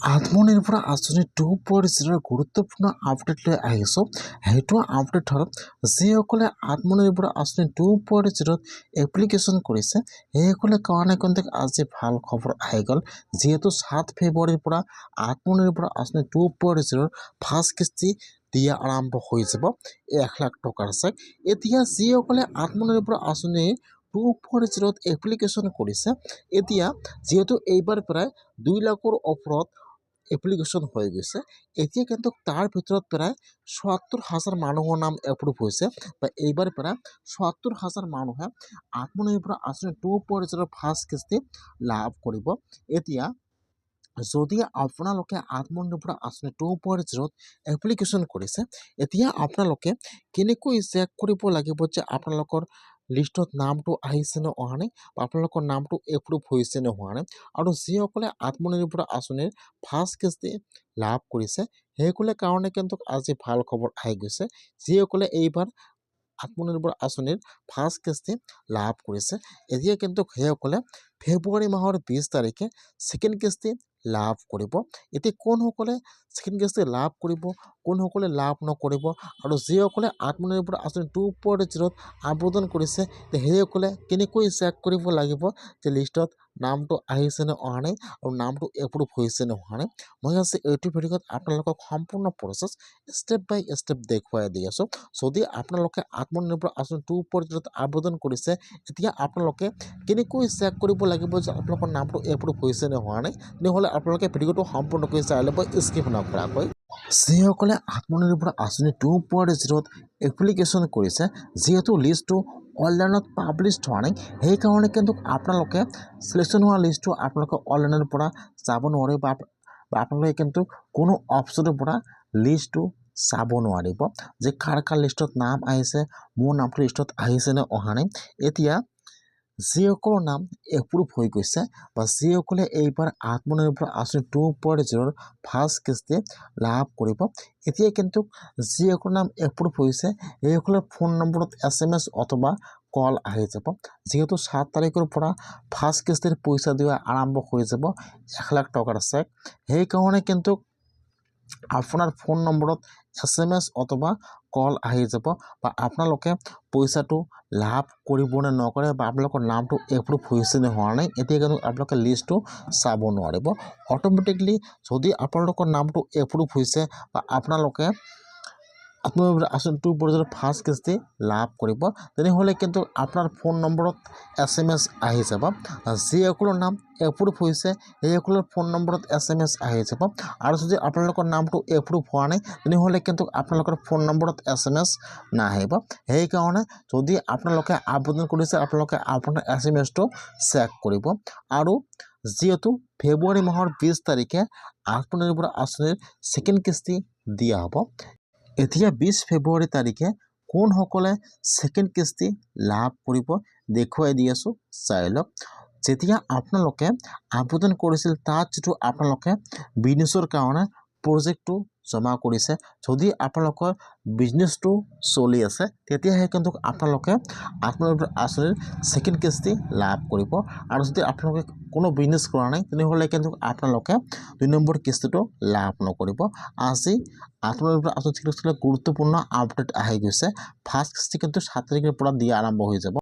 আত্মনিৰ্ভৰ আঁচনি টু জিৰ'ৰ গুৰুত্বপূৰ্ণ আপডেট লৈ আহিছোঁ। সেইটো আপডেট হ'ল যিসকলে আত্মনিৰ্ভৰ আঁচনি টু জিৰ'ত এপ্লিকেশ্যন কৰিছে, সেইসকলে কাৰণে কিন্তু আজি ভালো খবৰ আহি গ'ল, যিহেতু সাত ফেব্ৰুৱাৰীৰ পৰা আত্মনিৰ্ভৰ আঁচনি টু জিৰ'ৰ ফাৰ্ষ্ট কিস্তি দিয়া আৰম্ভ হৈ যাব, এক লাখ টকাৰ চেক এতিয়া যিসকলে আত্মনিৰ্ভৰ আঁচনিৰ টু পইণ্ট জিৰ'ত এপ্লিকেশ্যন কৰিছে, এতিয়া যিহেতু এইবাৰ প্ৰায় দুই লাখৰ ওপৰত এপ্লিকেশ্যন হৈ গৈছে। এতিয়া কিন্তু তাৰ ভিতৰত প্ৰায় চুৱাত্তৰ হাজাৰ মানুহৰ নাম এপ্ৰুভ হৈছে বা এইবাৰ প্ৰায় চুৱাত্তৰ হাজাৰ মানুহে আত্মনিৰ্ভৰ আঁচনি টু পইণ্ট জিৰ' ফাৰ্ষ্ট কিস্তি লাভ কৰিব। এতিয়া যদি আপোনালোকে আত্মনিৰ্ভৰ আঁচনি টু পইণ্ট জিৰ'ত এপ্লিকেশ্যন কৰিছে, এতিয়া আপোনালোকে কেনেকৈ চেক কৰিব লাগিব যে আপোনালোকৰ লিষ্টত নামটো আহিছেনে অহা নাই বা আপোনালোকৰ নামটো এপ্ৰুভ হৈছেনে হোৱা নাই, আৰু যিসকলে আত্মনিৰ্ভৰ আঁচনিৰ ফাৰ্ষ্ট কিস্তি লাভ কৰিছে, সেইসকলে কাৰণে কিন্তু আজি ভালো খবৰ আহি গৈছে। যিসকলে এইবাৰ আত্মনিৰ্ভৰ আঁচনিৰ ফাৰ্ষ্ট কিস্তি লাভ কৰিছে, এতিয়া কিন্তু সেইসকলে ফেব্ৰুৱাৰী মাহৰ বিছ তাৰিখে ছেকেণ্ড কিস্তি লাভ কৰিব এতিয়া কোনসকলে ছেকেণ্ড কিস্তি লাভ কৰিব কোনসকলে লাভ নকৰিব আৰু যিসকলে আত্মনিৰ্ভৰ আঁচনি টু পইণ্ট জিৰ'ত আবেদন কৰিছে সেইসকলে কেনেকৈ চেক কৰিব লাগিব যে লিষ্টত নামটো আহিছেনে অহা নাই আৰু নামটো এপ্ৰুভ হৈছেনে হোৱা নাই। মই আজি এইটো ভিডিঅ'ত আপোনালোকক সম্পূৰ্ণ প্ৰচেছ ষ্টেপ বাই ষ্টেপ দেখুৱাই দি আছোঁ। যদি আপোনালোকে আত্মনিৰ্ভৰ আঁচনি টু পইণ্ট জিৰ'ত আবেদন কৰিছে, এতিয়া আপোনালোকে কেনেকৈ চেক কৰিব লাগিব যে আপোনালোকৰ নামটো এপ্ৰুভ হৈছেনে হোৱা নাই তেনেহ'লে আপোনালোকে ভিডিঅ'টো সম্পূৰ্ণকৈ চাই ল'ব, স্কিপ নকৰাকৈ। যিসকলে আত্মনিৰ্ভৰ আঁচনি টু পইণ্ট জিৰ'ত এপ্লিকেশ্যন কৰিছে, যিহেতু লিষ্টটো অনলাইনত পাব্লিছ হোৱা নাই, সেইকাৰণে কিন্তু আপোনালোকে চিলেকশ্যন হোৱা লিষ্টটো আপোনালোকে অনলাইনৰ পৰা চাব নোৱাৰে বা বা আপোনালোকে কিন্তু কোনো অপশ্যনৰ পৰা লিষ্টটো চাব নোৱাৰিব, যে কাৰ কাৰ লিষ্টত নাম আহিছে, মোৰ নামটো লিষ্টত আহিছেনে অহা নাই। এতিয়া যিসকলৰ নাম এপ্ৰুভ হৈ গৈছে বা যিসকলে এইবাৰ আত্মনিৰ্ভৰ আঁচনি টু পইণ্ট জিৰ'ৰ ফাৰ্ষ্ট কিস্তি লাভ কৰিব এতিয়া কিন্তু যিসকলৰ নাম এপ্ৰুভ হৈছে, সেইসকলৰ ফোন নম্বৰত এছ এম এছ অথবা কল আহি যাব। যিহেতু সাত তাৰিখৰ পৰা ফাৰ্ষ্ট কিস্তিৰ পইচা দিয়া আৰম্ভ হৈ যাব, এক লাখ টকাৰ চেক। সেইকাৰণে কিন্তু আপোনাৰ ফোন নম্বৰত এছ এম এছ অথবা কল আহি যাব বা আপোনালোকে পইচাটো লাভ কৰিবনে নকৰে বা আপোনালোকৰ নামটো এপ্ৰুভ হৈছেনে হোৱা নাই, এতিয়া কিন্তু আপোনালোকে লিষ্টটো চাব নোৱাৰিব। অট'মেটিকলি যদি আপোনালোকৰ নামটো এপ্ৰুভ হৈছে বা আপোনালোকে আচলতে টু পৰ্যায়ৰ ফাৰ্ষ্ট কিস্তি লাভ কৰিব তেনেহ'লে কিন্তু আপোনাৰ ফোন নম্বৰত এছ এম এছ আহি যাব। যিসকলৰ নাম এপ্ৰুভ হৈছে সেইসকলৰ ফোন নম্বৰত এছ এম এছ আহি যাব। আৰু যদি আপোনালোকৰ নামটো এপ্ৰুভ হোৱা নাই তেনেহ'লে কিন্তু আপোনালোকৰ ফোন নম্বৰত এছ এম এছ নাহিব। সেইকাৰণে যদি আপোনালোকে আবেদন কৰিছে, আপোনালোকে আপোনাৰ এছ এম এছটো চেক কৰিব। আৰু যিহেতু ফেব্ৰুৱাৰী মাহৰ বিছ তাৰিখে আত্মনিৰ্ভৰ আঁচনিৰ ছেকেণ্ড কিস্তি দিয়া হ'ব। এতিয়া বিছ ফেব্ৰুৱাৰী তাৰিখে কোনসকলে ছেকেণ্ড কিস্তি লাভ কৰিব দেখুৱাই দি আছোঁ চাই লওক যেতিয়া আপোনালোকে আবেদন কৰিছিল, তাত যিটো আপোনালোকে বিজনেছৰ কাৰণে প্ৰজেক্টটো জমা কৰিছে। যদি আপোনালোকৰ বিজনেছটো চলি আছে, তেতিয়াহে কিন্তু আপোনালোকে আত্মনিৰ্ভৰ আঁচনিৰ ছেকেণ্ড কিস্তি লাভ কৰিব। আৰু যদি আপোনালোকে কোনো বিজনেছ কৰা নাই, তেনেহ'লে কিন্তু আপোনালোকে দুই নম্বৰ কিস্তিটো লাভ নকৰিব। আজি আত্মনিৰ্ভৰ আঁচনি গুৰুত্বপূৰ্ণ আপডেট আহি গৈছে। ফাৰ্ষ্ট কিস্তি কিন্তু সাত তাৰিখৰ পৰা দিয়া আৰম্ভ হৈ যাব।